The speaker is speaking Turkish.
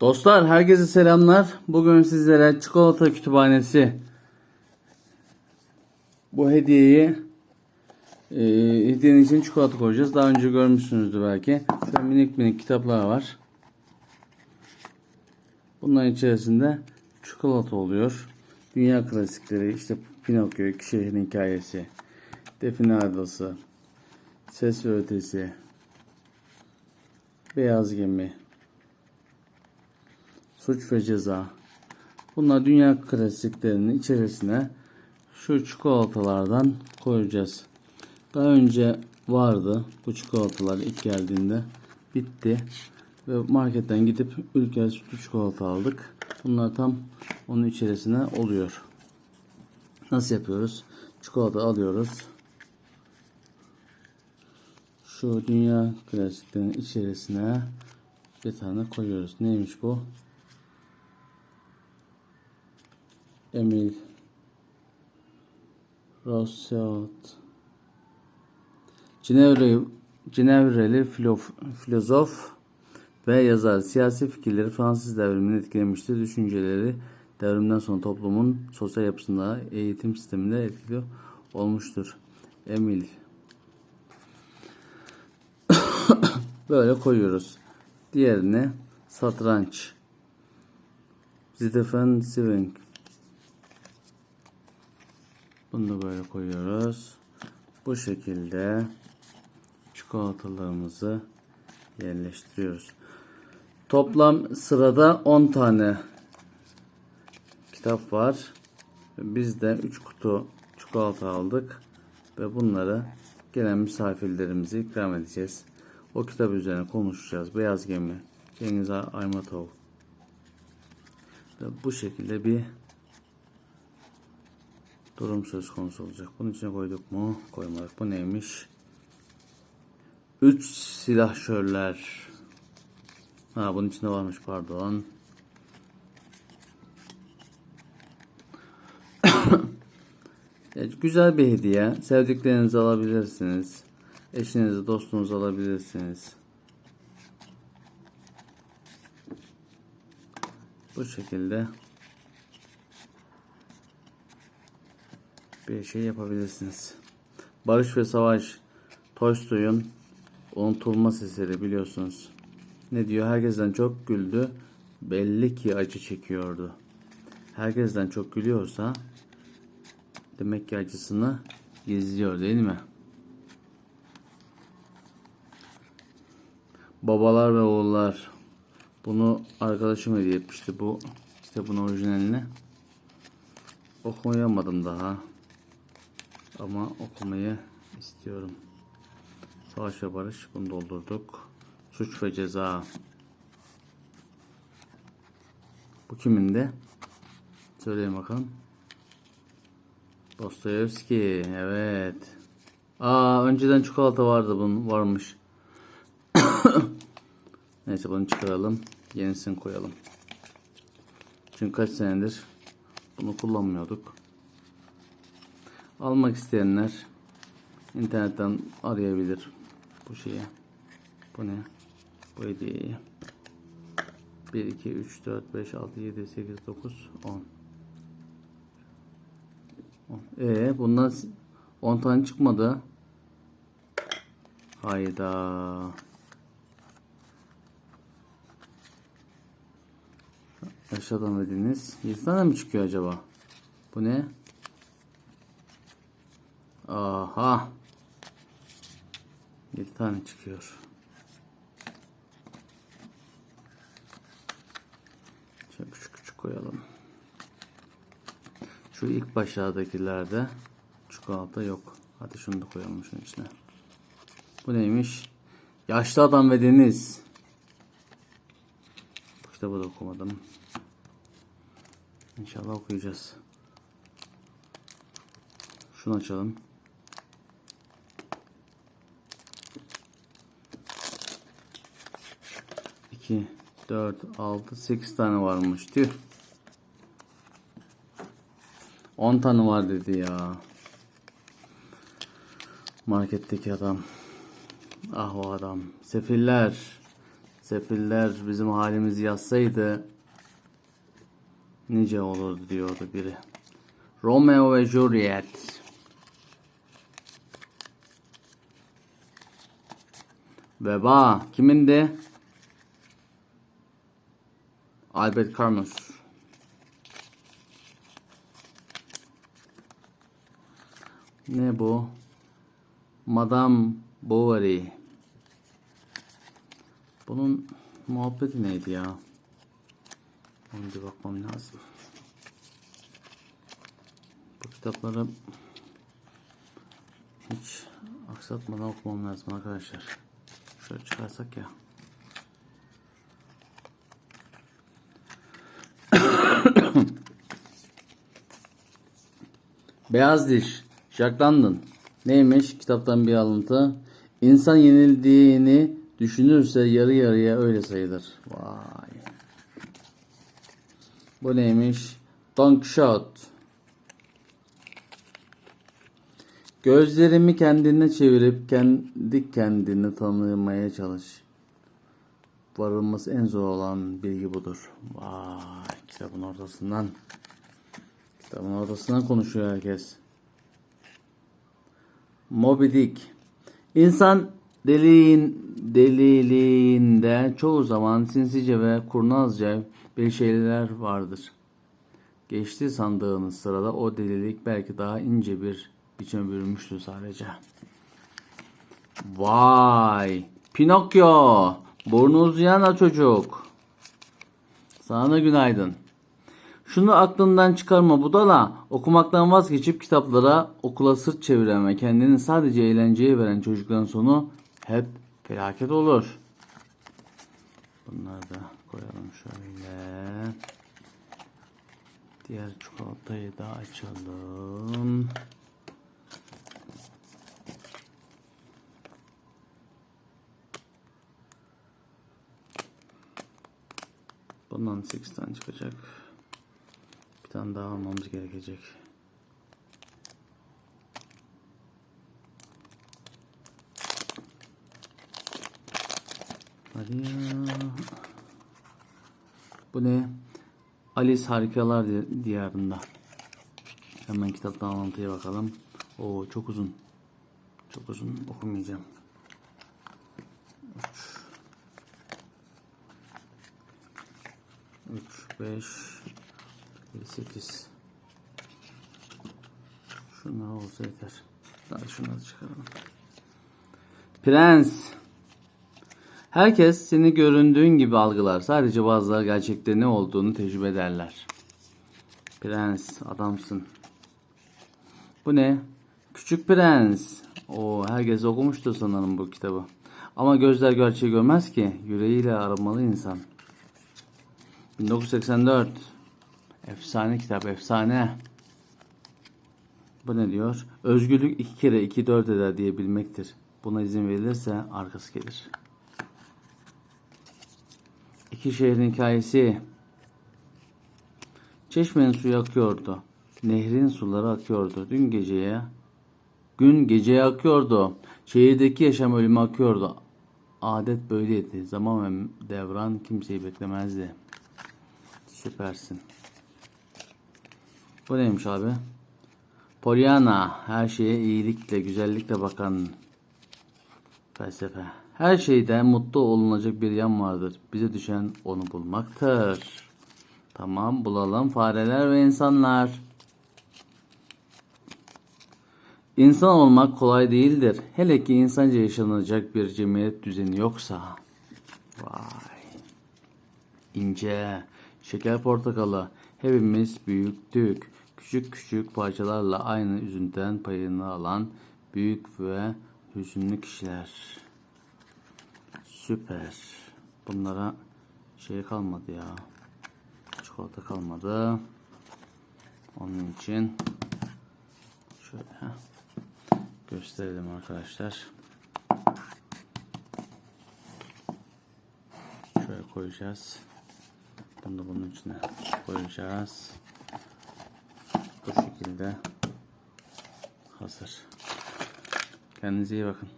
Dostlar herkese selamlar. Bugün sizlere çikolata kütüphanesi bu hediyeyi e, hediyenin için çikolata koyacağız. Daha önce görmüşsünüzdür belki. Şöyle minik minik kitaplar var. Bunların içerisinde çikolata oluyor. Dünya klasikleri işte Pinokyo, İki Şehrin Hikayesi, Define Adası, Ses ve Ötesi, Beyaz Gemi, Suç ve Ceza. Bunlar dünya klasiklerinin içerisine şu çikolatalardan koyacağız. Daha önce vardı bu çikolatalar ilk geldiğinde bitti ve marketten gidip ülke sütlü çikolata aldık. Bunlar tam onun içerisine oluyor. Nasıl yapıyoruz? Çikolata alıyoruz. Şu dünya klasiklerinin içerisine bir tane koyuyoruz. Neymiş bu? Emil Rousseau Cenevre, Cenevreli filof, filozof ve yazar. Siyasi fikirleri Fransız devrimini etkilemiştir. Düşünceleri devrimden sonra toplumun sosyal yapısında, eğitim sisteminde etkili olmuştur. Emil Böyle koyuyoruz. Diğerini satranç. Stephen Swing. Bunu da böyle koyuyoruz. Bu şekilde çikolatalarımızı yerleştiriyoruz. Toplam sırada 10 tane kitap var. Biz de 3 kutu çikolata aldık ve bunları gelen misafirlerimize ikram edeceğiz. O kitap üzerine konuşacağız. Beyaz Gemi, Cengiz Aymatov. Ve bu şekilde bir durum söz konusu olacak. Bunun içine koyduk mu? Koymadık. Bu neymiş? Üç silahşörler. Ha bunun içinde varmış pardon. Güzel bir hediye. Sevdiklerinizi alabilirsiniz. Eşinizi, dostunuzu alabilirsiniz. Bu şekilde bir şey yapabilirsiniz. Barış ve Savaş Tolstoy'un unutulmaz eseri biliyorsunuz. Ne diyor? Herkesten çok güldü. Belli ki acı çekiyordu. Herkesten çok gülüyorsa demek ki acısını gizliyor değil mi? Babalar ve oğullar. Bunu arkadaşım hediye etmişti bu kitabın orijinalini. Okuyamadım daha. Ama okumayı istiyorum. Savaş ve Barış bunu doldurduk. Suç ve Ceza. Bu kimindi? Söyleyin bakalım. Dostoyevski. Evet. Aa önceden çikolata vardı bunun varmış. Neyse bunu çıkaralım. Yenisini koyalım. Çünkü kaç senedir bunu kullanmıyorduk. Almak isteyenler internetten arayabilir bu şeye. Bu ne? Bu hediyeyi. 1, 2, 3, 4, 5, 6, 7, 8, 9, 10. Ee, bundan 10 tane çıkmadı. Hayda. Aşağıdan ödediniz. 7 tane mi çıkıyor acaba? Bu ne? Aha. 7 tane çıkıyor. Şöyle küçük küçük koyalım. Şu ilk başlardakilerde çikolata yok. Hadi şunu da koyalım şunun içine. Bu neymiş? Yaşlı adam ve deniz. Bu kitabı da okumadım. İnşallah okuyacağız. Şunu açalım. İki, dört, altı, sekiz tane varmış. Tüh. 10 tane var dedi ya. Marketteki adam. Ah o adam. Sefiller. Sefiller bizim halimizi yazsaydı nice olurdu diyordu biri. Romeo ve Juliet. Veba kimindi? Albert Camus. Ne bu? Madame Bovary. Bunun muhabbeti neydi ya? Onu bir bakmam lazım. Bu kitapları hiç aksatmadan okumam lazım arkadaşlar. Şöyle çıkarsak ya. Beyaz diş. Jack London. Neymiş? Kitaptan bir alıntı. İnsan yenildiğini düşünürse yarı yarıya öyle sayılır. Vay. Bu neymiş? Don Quixote. Gözlerimi kendine çevirip kendi kendini tanımaya çalış. Varılması en zor olan bilgi budur. Vay kitabın ortasından. Kitabın ortasından konuşuyor herkes. Moby Dick. İnsan deliğin, deliliğinde çoğu zaman sinsice ve kurnazca bir şeyler vardır. Geçti sandığınız sırada o delilik belki daha ince bir biçime bürünmüştür sadece. Vay! Pinokyo! Burnu uzayan çocuk. Sana günaydın. Şunu aklından çıkarma budala. Okumaktan vazgeçip kitaplara okula sırt çeviren ve kendini sadece eğlenceye veren çocukların sonu hep felaket olur. Bunları da koyalım şöyle. Diğer çikolatayı da açalım. Bundan 8 tane çıkacak. Tane daha almamız gerekecek. Hadi ya. Bu ne? Alice Harikalar Di- Diyarında. Hemen kitaptan alıntıya bakalım. Oo çok uzun. Çok uzun okumayacağım. 3 5 8 Şunlar olsa yeter. Daha şunları çıkaralım. Prens Herkes seni göründüğün gibi algılar. Sadece bazıları gerçekte ne olduğunu tecrübe ederler. Prens, adamsın. Bu ne? Küçük Prens. O herkes okumuştur sanırım bu kitabı. Ama gözler gerçeği görmez ki. Yüreğiyle aramalı insan. 1984. Efsane kitap, efsane. Bu ne diyor? Özgürlük iki kere iki dört eder diyebilmektir. Buna izin verilirse arkası gelir. İki şehrin hikayesi. Çeşmenin suyu akıyordu. Nehrin suları akıyordu. Dün geceye, gün geceye akıyordu. Şehirdeki yaşam ölüme akıyordu. Adet böyleydi. Zaman ve devran kimseyi beklemezdi. Süpersin. Bu neymiş abi? Pollyanna, her şeye iyilikle, güzellikle bakan felsefe. Her şeyde mutlu olunacak bir yan vardır. Bize düşen onu bulmaktır. Tamam, bulalım fareler ve insanlar. İnsan olmak kolay değildir. Hele ki insanca yaşanacak bir cemiyet düzeni yoksa. Vay. İnce, şeker portakalı. Hepimiz büyüktük. Küçük küçük parçalarla aynı üzüntüden payını alan büyük ve hüzünlü kişiler. Süper. Bunlara şey kalmadı ya. Çikolata kalmadı. Onun için şöyle gösterelim arkadaşlar. Şöyle koyacağız. Bunu da bunun içine koyacağız. Bu şekilde hazır. Kendinize iyi bakın.